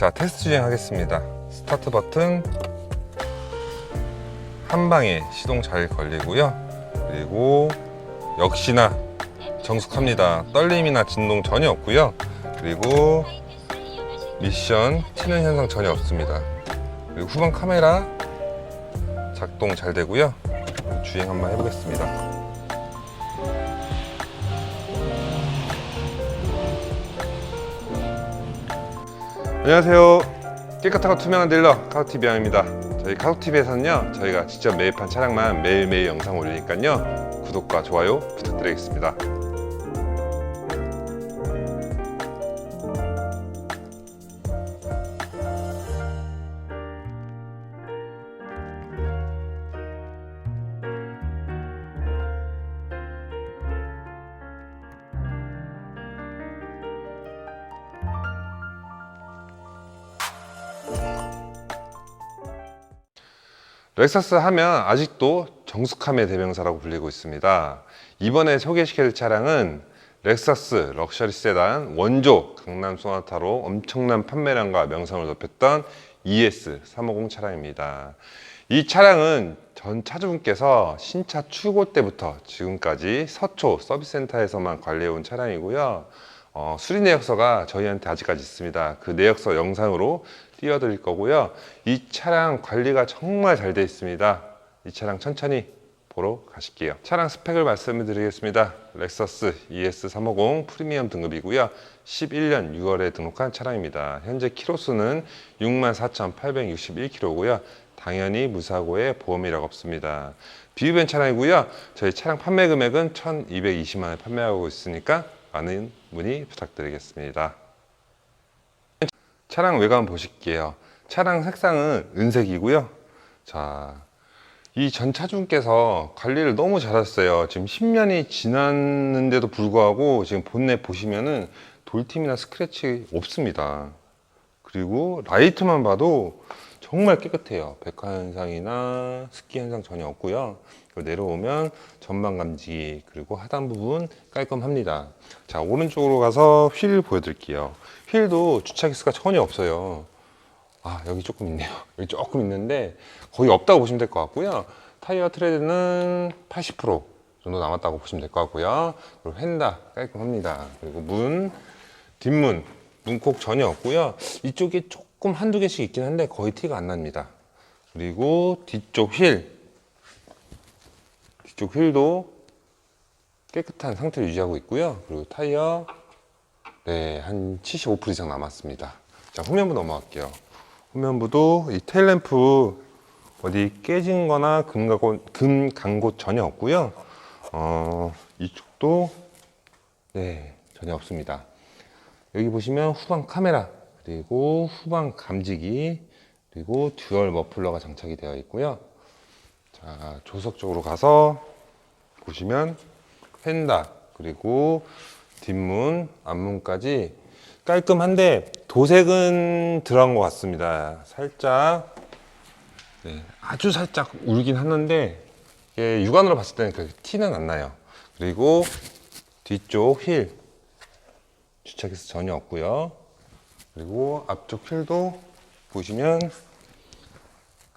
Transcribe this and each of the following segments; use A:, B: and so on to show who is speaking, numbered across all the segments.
A: 자, 테스트 진행하겠습니다. 스타트 버튼 한 방에 시동 잘 걸리고요. 그리고 역시나 정숙합니다. 떨림이나 진동 전혀 없고요. 그리고 미션 튀는 현상 전혀 없습니다. 그리고 후방 카메라 작동 잘 되고요. 주행 한번 해보겠습니다. 안녕하세요. 깨끗하고 투명한 딜러 카우티비 양입니다. 저희 카우티비에서는요, 저희가 직접 매입한 차량만 매일매일 영상 올리니까요, 구독과 좋아요 부탁드리겠습니다. 렉서스 하면 아직도 정숙함의 대명사라고 불리고 있습니다. 이번에 소개시킬 차량은 렉서스 럭셔리 세단 원조 강남 소나타로 엄청난 판매량과 명성을 높였던 ES 350 차량입니다. 이 차량은 전 차주분께서 신차 출고 때부터 지금까지 서초 서비스센터에서만 관리해온 차량이고요. 어, 수리 내역서가 저희한테 아직까지 있습니다. 그 내역서 영상으로 띄워드릴 거고요. 이 차량 관리가 정말 잘 되어 있습니다. 이 차량 천천히 보러 가실게요. 차량 스펙을 말씀을 드리겠습니다. 렉서스 ES350 프리미엄 등급이고요. 11년 6월에 등록한 차량입니다. 현재 키로수는 64,861km고요. 당연히 무사고에 보험이라고 없습니다. 비유변 차량이고요. 저희 차량 판매 금액은 1,220만 원에 판매하고 있으니까 많은 문의 부탁드리겠습니다. 차량 외관 보실게요. 차량 색상은 은색이고요. 자, 이 전 차주분께서 관리를 너무 잘하셨어요. 지금 10년이 지났는데도 불구하고 지금 본넷 보시면은 돌팀이나 스크래치 없습니다. 그리고 라이트만 봐도 정말 깨끗해요. 백화 현상이나 습기 현상 전혀 없고요. 내려오면 전방 감지 그리고 하단 부분 깔끔합니다. 자 오른쪽으로 가서 휠 보여드릴게요. 휠도 주차 기스가 전혀 없어요. 아 여기 조금 있네요. 여기 조금 있는데 거의 없다고 보시면 될 것 같고요. 타이어 트레드는 80% 정도 남았다고 보시면 될 것 같고요. 그리고 휀다 깔끔합니다. 그리고 문 뒷문 문콕 전혀 없고요. 이쪽에 조금 한두 개씩 있긴 한데 거의 티가 안 납니다. 그리고 뒤쪽 휠 뒤쪽 휠도 깨끗한 상태를 유지하고 있고요. 그리고 타이어 네, 한 75% 이상 남았습니다. 자, 후면부 넘어갈게요. 후면부도 이 테일램프 어디 깨진 거나 금금 간 곳 전혀 없고요. 어, 이쪽도 네, 전혀 없습니다. 여기 보시면 후방 카메라 그리고 후방 감지기 그리고 듀얼 머플러가 장착이 되어 있고요. 자, 조석 쪽으로 가서 보시면 펜다 그리고 뒷문, 앞문까지 깔끔한데 도색은 들어간 것 같습니다. 살짝 네, 아주 살짝 울긴 하는데 이게 육안으로 봤을 때는 그 티는 안 나요. 그리고 뒤쪽 휠 주차기스 전혀 없고요. 그리고 앞쪽 휠도 보시면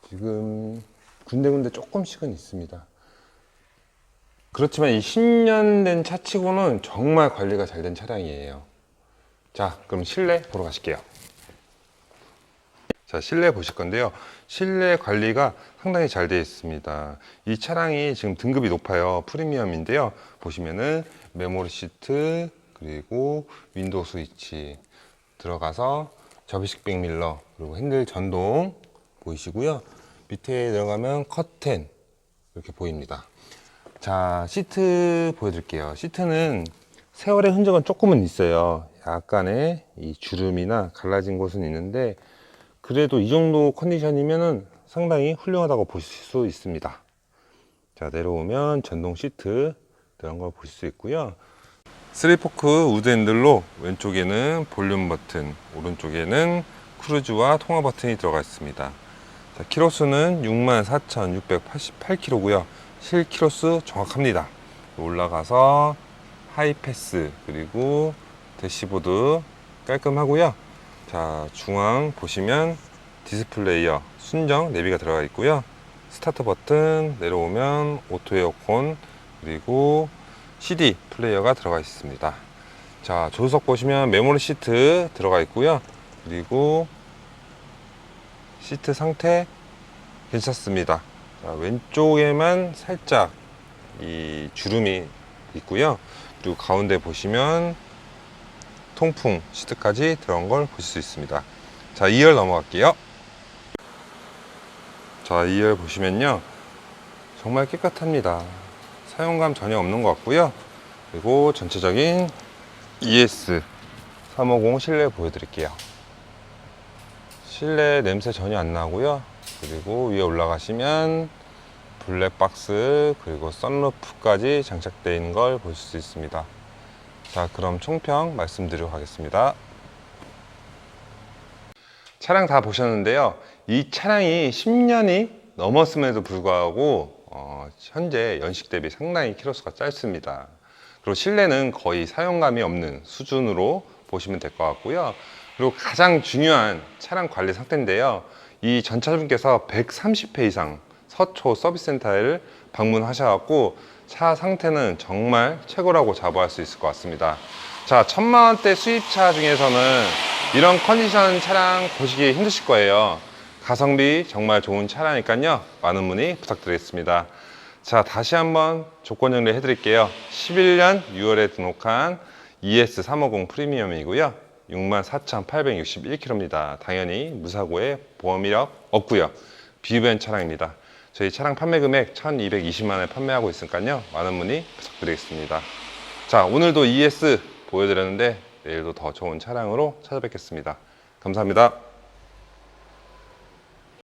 A: 지금 군데군데 조금씩은 있습니다. 그렇지만 이 10년 된 차치고는 정말 관리가 잘 된 차량이에요. 자, 그럼 실내 보러 가실게요. 자, 실내 보실 건데요. 실내 관리가 상당히 잘 되어 있습니다. 이 차량이 지금 등급이 높아요. 프리미엄인데요. 보시면은 메모리 시트, 그리고 윈도우 스위치 들어가서 접이식 백밀러, 그리고 핸들 전동 보이시고요. 밑에 들어가면 커튼 이렇게 보입니다. 자, 시트 보여드릴게요. 시트는 세월의 흔적은 조금은 있어요. 약간의 이 주름이나 갈라진 곳은 있는데, 그래도 이 정도 컨디션이면은 상당히 훌륭하다고 보실 수 있습니다. 자, 내려오면 전동 시트 이런 걸 볼 수 있고요. 3포크 우드 핸들로 왼쪽에는 볼륨 버튼, 오른쪽에는 크루즈와 통화 버튼이 들어가 있습니다. 자, 키로수는 64,688km고요. 실 키로수 정확합니다. 올라가서 하이패스 그리고 대시보드 깔끔하고요. 자, 자, 중앙 보시면 디스플레이어 순정 내비가 들어가 있고요. 스타트 버튼 내려오면 오토 에어컨 그리고 CD 플레이어가 들어가 있습니다. 자, 조수석 보시면 메모리 시트 들어가 있고요. 그리고 시트 상태 괜찮습니다. 자, 왼쪽에만 살짝 이 주름이 있고요. 그리고 가운데 보시면 통풍 시트까지 들어간 걸 보실 수 있습니다. 자, 2열 넘어갈게요. 자, 2열 보시면요. 정말 깨끗합니다. 사용감 전혀 없는 것 같고요. 그리고 전체적인 ES 350 실내 보여드릴게요. 실내 냄새 전혀 안 나고요. 그리고 위에 올라가시면 블랙박스 그리고 썬루프까지 장착되어 있는 걸 보실 수 있습니다. 자, 그럼 총평 말씀드리도록 하겠습니다. 차량 다 보셨는데요. 이 차량이 10년이 넘었음에도 불구하고 어, 현재 연식 대비 상당히 키로수가 짧습니다. 그리고 실내는 거의 사용감이 없는 수준으로 보시면 될 것 같고요. 그리고 가장 중요한 차량 관리 상태인데요. 이 전차주분께서 130회 이상 서초 서비스센터를 방문하셔갖고 차 상태는 정말 최고라고 자부할 수 있을 것 같습니다. 자, 천만 원대 수입차 중에서는 이런 컨디션 차량 보시기 힘드실 거예요. 가성비 정말 좋은 차량이니까요. 많은 문의 부탁드리겠습니다. 자, 다시 한번 조건 정리 해드릴게요. 11년 6월에 등록한 ES350 프리미엄이고요. 64,861km입니다. 당연히 무사고에 보험 이력 없고요. 비유변 차량입니다. 저희 차량 판매 금액 1,220만 원에 판매하고 있으니까요. 많은 문의 부탁드리겠습니다. 자, 오늘도 ES 보여드렸는데 내일도 더 좋은 차량으로 찾아뵙겠습니다. 감사합니다.